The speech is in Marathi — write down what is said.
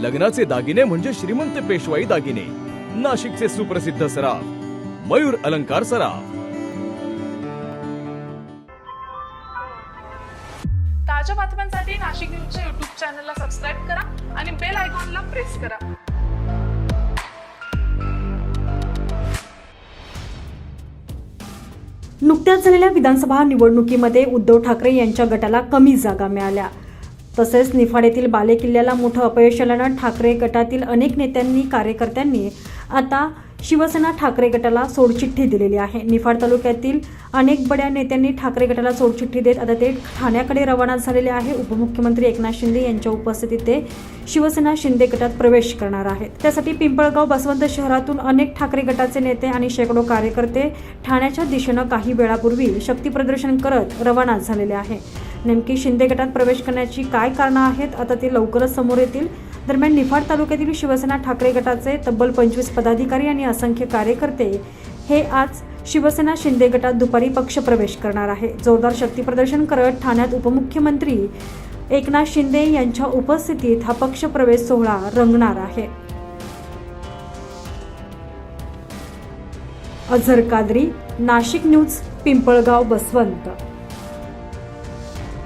लग्नाचे दागिने म्हणजे श्रीमंत पेशवाई दागिने. नाशिकचे सुप्रसिद्ध सराफ मयूर अलंकार सराफ. ताज्या बातम्यांसाठी नाशिक न्यूजच्या युट्यूब चॅनलला सबस्क्राईब करा आणि बेल आयकॉनला प्रेस करा. नुकत्याच झालेल्या विधानसभा निवडणुकीमध्ये उद्धव ठाकरे यांच्या गटाला कमी जागा मिळाल्या. तसेच निफाड येथील बालेकिल्ल्याला मोठं अपयश आल्यानं ठाकरे गटातील अनेक नेत्यांनी कार्यकर्त्यांनी आता शिवसेना ठाकरे गटाला सोडचिठ्ठी दिलेली आहे. निफाड तालुक्यातील अनेक बड्या नेत्यांनी ठाकरे गटाला सोडचिठ्ठी देत आता ते ठाण्याकडे रवाना झालेले आहे. उपमुख्यमंत्री एकनाथ शिंदे यांच्या उपस्थितीत ते शिवसेना शिंदे गटात प्रवेश करणार आहेत. त्यासाठी पिंपळगाव बसवंत शहरातून अनेक ठाकरे गटाचे नेते आणि शेकडो कार्यकर्ते ठाण्याच्या दिशेनं काही वेळापूर्वी शक्तीप्रदर्शन करत रवाना झालेले आहे. नेमकी शिंदे गटात प्रवेश करण्याची काय कारणं आहेत? आता ते लवकरच समोर येतील. दरम्यान निफाड तालुक्यातील शिवसेना ठाकरे गटाचे तब्बल पंचवीस पदाधिकारी आणि असंख्य कार्यकर्ते हे आज शिवसेना शिंदे गटात दुपारी पक्षप्रवेश करणार आहे. जोरदार शक्तीप्रदर्शन करत ठाण्यात उपमुख्यमंत्री एकनाथ शिंदे यांच्या उपस्थितीत हा पक्षप्रवेश सोहळा रंगणार आहे. अझर कादरी नाशिक न्यूज पिंपळगाव बसवंत.